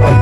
माझी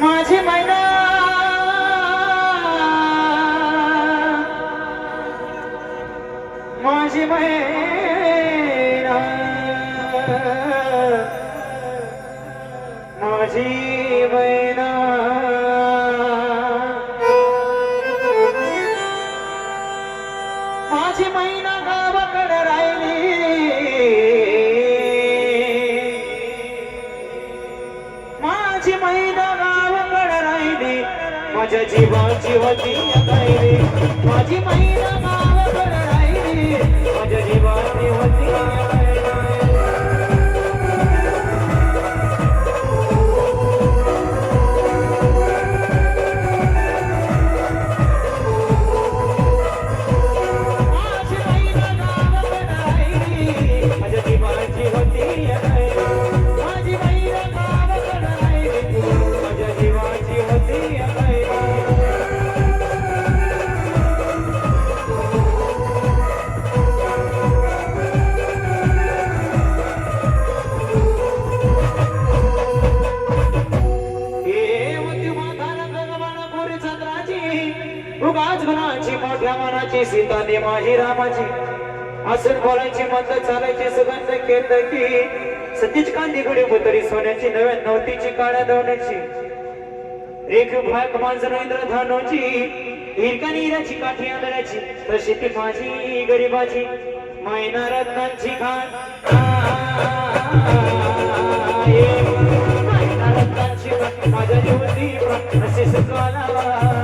माझी मैना. माझी मैना. माझी मैना. माझी मैना गावाकडे राहिली. माझी मैना माझ्या जीवाची होती माझी मैना गुणाची मोठ्या मनाची सीता दे माझी रामाची असून बोलायची मंद चालायची सुगंध केतकी सतीच कांदी गुडी बुतरी सोन्याची नव्या नवतीची काळ्या दवण्याची एक भाग मांजर इंद्रधानोची हिरकानी हिराची काठी आंधळ्याची तशी ती माझी गरीबाची मैना रत्नांची खान मैना रत्नांची खान माझ्या जीवती असे सुखाला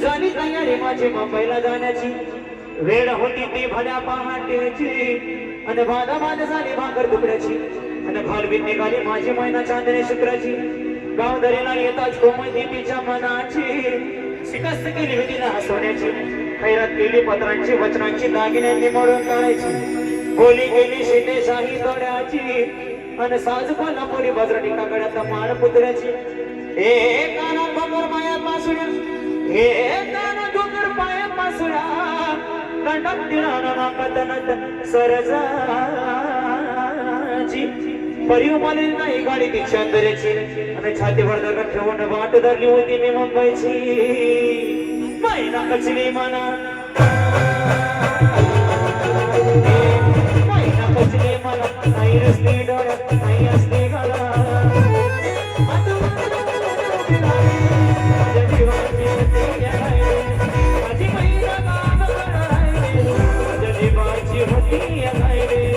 झाली तयारी माझी मुंबईला जाण्याची. वेळ होती ती भल्या पहाटेची. आणि बाधा झाली भाकर तुकड्याची आणि भालबीत निघाली माझी मैना चांदणे शुक्राची. गावदरीला येताच कोमल तिच्या मनाची. शिकस्त केली होती ना हसवण्याची. खैरात केली पत्रांची वचनांची दागिन्यांनी मोडून काढायची. बोली गेली शिंदेशाही तोड्याची आणि साज कोल्हापुरी बजरणी काकड्याचा माळ पुतळ्याची. ए काना बगर माया पासुड्या हे दान डोकर पाय पासळा कंडात तिराना नाकातनत सरजाची परिव माले नाही गाडी दीक्षा दरेची आणि छाती वर्धकात ठेवून वाट धरली होती मी मुंबईची. मैना कचली मना मैना कचली मना नाही रस्ते डोळ्यात नाही असते गाला Yeah, baby.